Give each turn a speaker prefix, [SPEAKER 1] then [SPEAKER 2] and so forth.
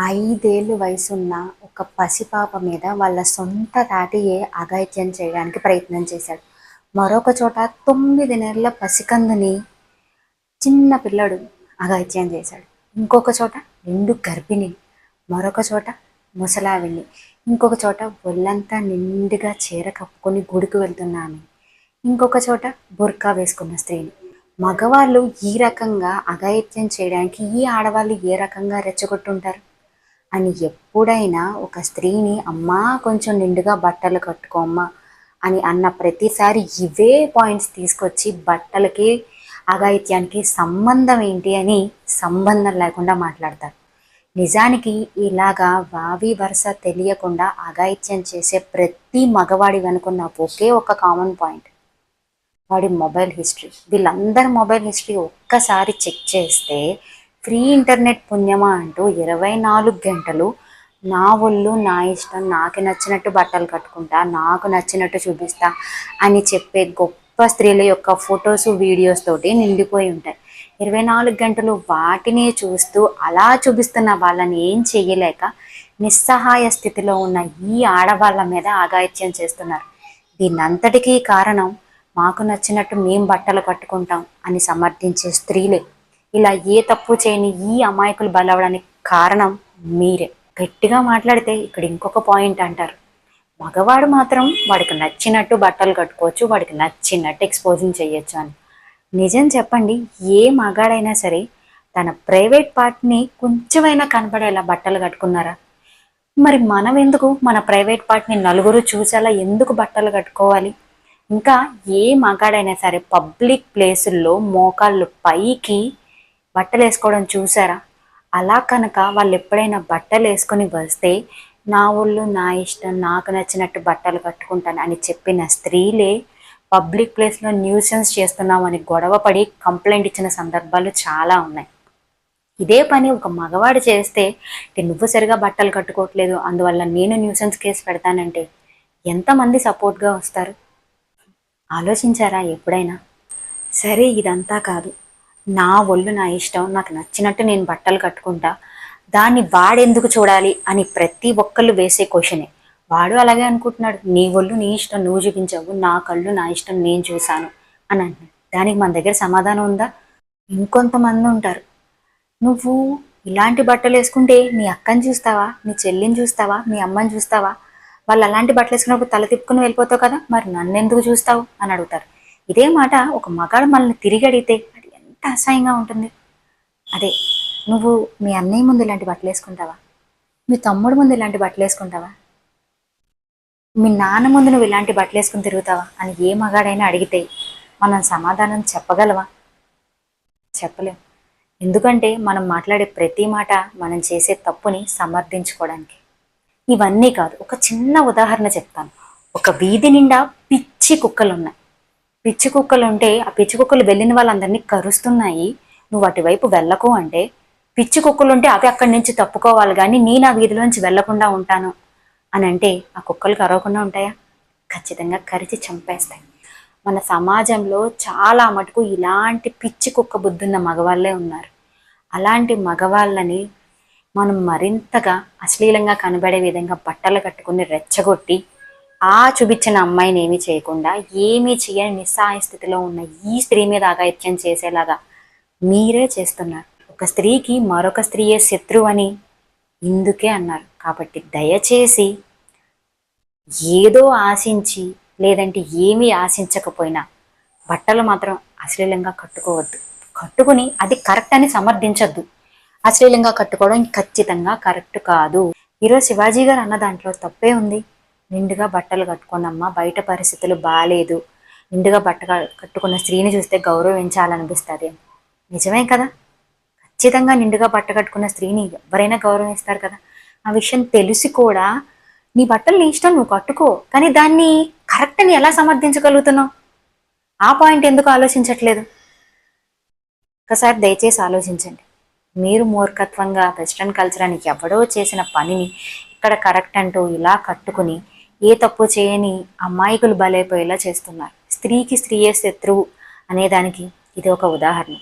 [SPEAKER 1] ఐదేళ్ళు వయసున్న ఒక పసిపాప మీద వాళ్ళ సొంత తాతయ్యే అఘాయిత్యం చేయడానికి ప్రయత్నం చేశాడు. మరొక చోట తొమ్మిది నెలల పసికందుని చిన్న పిల్లడు అఘాయిత్యం చేశాడు. ఇంకొక చోట రెండు గర్భిణి మరొక చోట ముసలావిని ఇంకొక చోట ఒళ్ళంతా నిండుగా చీర కప్పుకొని గుడికి వెళ్తున్నాను ఇంకొక చోట బుర్కా వేసుకున్న స్త్రీని. మగవాళ్ళు ఈ రకంగా అఘాయిత్యం చేయడానికి ఈ ఆడవాళ్ళు ఏ రకంగా రెచ్చగొట్టుంటారు? అని ఎప్పుడైనా ఒక స్త్రీని అమ్మా కొంచెం నిండుగా బట్టలు కట్టుకోమ్మా అని అన్న ప్రతిసారి ఇవే పాయింట్స్ తీసుకొచ్చి బట్టలకి అఘాయిత్యానికి సంబంధం ఏంటి అని సంబంధం లేకుండా మాట్లాడతారు. నిజానికి ఇలాగా వావి వరుస తెలియకుండా అఘాయిత్యం చేసే ప్రతి మగవాడి వెనుకున్న ఒకే ఒక కామన్ పాయింట్. వాడి మొబైల్ హిస్టరీ. వీళ్ళందరి మొబైల్ హిస్టరీ ఒక్కసారి చెక్ చేస్తే ఫ్రీ ఇంటర్నెట్ పుణ్యమా అంటూ ఇరవై నాలుగు గంటలు నా ఒళ్ళు నా ఇష్టం నాకు నచ్చినట్టు బట్టలు కట్టుకుంటా నాకు నచ్చినట్టు చూపిస్తా అని చెప్పే గొప్ప స్త్రీల యొక్క ఫొటోస్ వీడియోస్ తోటి నిండిపోయి ఉంటాయి. ఇరవై నాలుగు గంటలు వాటిని చూస్తూ అలా చూపిస్తున్న వాళ్ళని ఏం చేయలేక నిస్సహాయ స్థితిలో ఉన్న ఈ ఆడవాళ్ళ మీద ఆగాయిత్యం చేస్తున్నారు. దీనంతటికీ కారణం మాకు నచ్చినట్టు మేం బట్టలు కట్టుకుంటాం అని సమర్థించే స్త్రీలే. ఇలా ఏ తప్పు చేయని ఈ అమాయకులు బలవడానికి కారణం మీరే. గట్టిగా మాట్లాడితే ఇక్కడ ఇంకొక పాయింట్ అంటారు. మగవాడు మాత్రం వాడికి నచ్చినట్టు బట్టలు కట్టుకోవచ్చు వాడికి నచ్చినట్టు ఎక్స్పోజింగ్ చేయొచ్చు అని. నిజం చెప్పండి ఏ మగాడైనా సరే తన ప్రైవేట్ పార్ట్ని కొంచెమైనా కనపడేలా బట్టలు కట్టుకున్నారా? మరి మనం ఎందుకు మన ప్రైవేట్ పార్ట్ని నలుగురు చూసేలా ఎందుకు బట్టలు కట్టుకోవాలి? ఇంకా ఏ మగాడైనా సరే పబ్లిక్ ప్లేసుల్లో మోకాళ్ళు పైకి బట్టలు వేసుకోవడం చూసారా? అలా కనుక వాళ్ళు ఎప్పుడైనా బట్టలు వేసుకొని వస్తే నా ఒళ్ళు నా ఇష్టం నాకు నచ్చినట్టు బట్టలు కట్టుకుంటాను అని చెప్పిన స్త్రీలే పబ్లిక్ ప్లేస్లో న్యూసెన్స్ చేస్తున్నామని గొడవపడి కంప్లైంట్ ఇచ్చిన సందర్భాలు చాలా ఉన్నాయి. ఇదే పని ఒక మగవాడు చేస్తే నువ్వు సరిగా బట్టలు కట్టుకోవట్లేదు అందువల్ల నేను న్యూసెన్స్ కేసు పెడతానంటే ఎంతమంది సపోర్ట్గా వస్తారు? ఆలోచించారా ఎప్పుడైనా? సరే ఇదంతా కాదు. నా ఒళ్ళు నా ఇష్టం నాకు నచ్చినట్టు నేను బట్టలు కట్టుకుంటా దాన్ని వాడెందుకు చూడాలి అని ప్రతి ఒక్కళ్ళు వేసే క్వశ్చనే. వాడు అలాగే అనుకుంటున్నాడు నీ ఒళ్ళు నీ ఇష్టం నువ్వు చూపించావు నా కళ్ళు నా ఇష్టం నేను చూశాను అని అంటున్నాడు. దానికి మన దగ్గర సమాధానం ఉందా? ఇంకొంతమంది ఉంటారు. నువ్వు ఇలాంటి బట్టలు వేసుకుంటే నీ అక్కని చూస్తావా? నీ చెల్లిని చూస్తావా? మీ అమ్మని చూస్తావా? వాళ్ళు అలాంటి బట్టలు వేసుకున్నప్పుడు తల తిప్పుకుని వెళ్ళిపోతావు కదా మరి నన్ను ఎందుకు చూస్తావు? అని అడుగుతారు. ఇదే మాట ఒక మగాడు మనల్ని తిరిగి అడిగితే ఎంత అసహ్యంగా ఉంటుంది. అదే నువ్వు మీ అన్నయ్య ముందు ఇలాంటి బట్టలు వేసుకుంటావా? మీ తమ్ముడు ముందు ఇలాంటి బట్టలు వేసుకుంటావా? మీ నాన్న ముందు నువ్వు ఇలాంటి బట్టలు వేసుకుని తిరుగుతావా? అని ఏ మగాడైనా అడిగితే మనం సమాధానం చెప్పగలవా? చెప్పలేం. ఎందుకంటే మనం మాట్లాడే ప్రతి మాట మనం చేసే తప్పుని సమర్థించుకోవడానికి. ఇవన్నీ కాదు ఒక చిన్న ఉదాహరణ చెప్తాను. ఒక వీధి నిండా పిచ్చి కుక్కలు ఉన్నాయి పిచ్చి కుక్కలు ఉంటే ఆ పిచ్చి కుక్కలు వెళ్ళిన వాళ్ళందరినీ కరుస్తున్నాయి. నువ్వు అటువైపు వెళ్ళకు అంటే పిచ్చి కుక్కలు ఉంటే అవి అక్కడి నుంచి తప్పుకోవాలి కానీ నేను ఆ వీధిలోంచి వెళ్ళకుండా ఉంటాను. అని అంటే ఆ కుక్కలు కరవకుండా ఉంటాయా? ఖచ్చితంగా కరిచి చంపేస్తాయి. మన సమాజంలో చాలా మటుకు ఇలాంటి పిచ్చి కుక్క బుద్ధున్న మగవాళ్ళే ఉన్నారు. అలాంటి మగవాళ్ళని మనం మరింతగా అశ్లీలంగా కనబడే విధంగా బట్టలు కట్టుకుని రెచ్చగొట్టి ఆ చూపించిన అమ్మాయిని ఏమీ చేయకుండా ఏమీ చేయని నిస్సహాయ స్థితిలో ఉన్న ఈ స్త్రీ మీద అగాయిత్యం చేసేలాగా మీరే చేస్తున్నారు. ఒక స్త్రీకి మరొక స్త్రీయే శత్రువు అని ఇందుకే అన్నారు. కాబట్టి దయచేసి ఏదో ఆశించి లేదంటే ఏమీ ఆశించకపోయినా బట్టలు మాత్రం అశ్లీలంగా కట్టుకోవద్దు. కట్టుకుని అది కరెక్ట్ అని సమర్థించద్దు. అశ్లీలంగా కట్టుకోవడం ఖచ్చితంగా కరెక్ట్ కాదు. ఈరోజు శివాజీ గారు అన్న దాంట్లో తప్పే ఉంది. నిండుగా బట్టలు కట్టుకోనమ్మా బయట పరిస్థితులు బాగాలేదు నిండుగా బట్ట కట్టుకున్న స్త్రీని చూస్తే గౌరవించాలనిపిస్తుంది. నిజమే కదా? ఖచ్చితంగా నిండుగా బట్ట కట్టుకున్న స్త్రీని ఎవరైనా గౌరవిస్తారు కదా? ఆ విషయం తెలిసి కూడా నీ బట్టలు నీ ఇష్టం నువ్వు కట్టుకో. కానీ దాన్ని కరెక్ట్ అని ఎలా సమర్థించగలుగుతున్నావు? ఆ పాయింట్ ఎందుకు ఆలోచించట్లేదు? ఒకసారి దయచేసి ఆలోచించండి. మీరు మూర్ఖత్వంగా వెస్ట్రన్ కల్చర్ అని ఎవడో చేసిన పనిని ఇక్కడ కరెక్ట్ అంటూ ఇలా కట్టుకుని ఏ తప్పు చేయని అమాయకులు బలైపోయేలా చేస్తున్నారు. స్త్రీకి స్త్రీయే శత్రువు అనేదానికి ఇది ఒక ఉదాహరణ.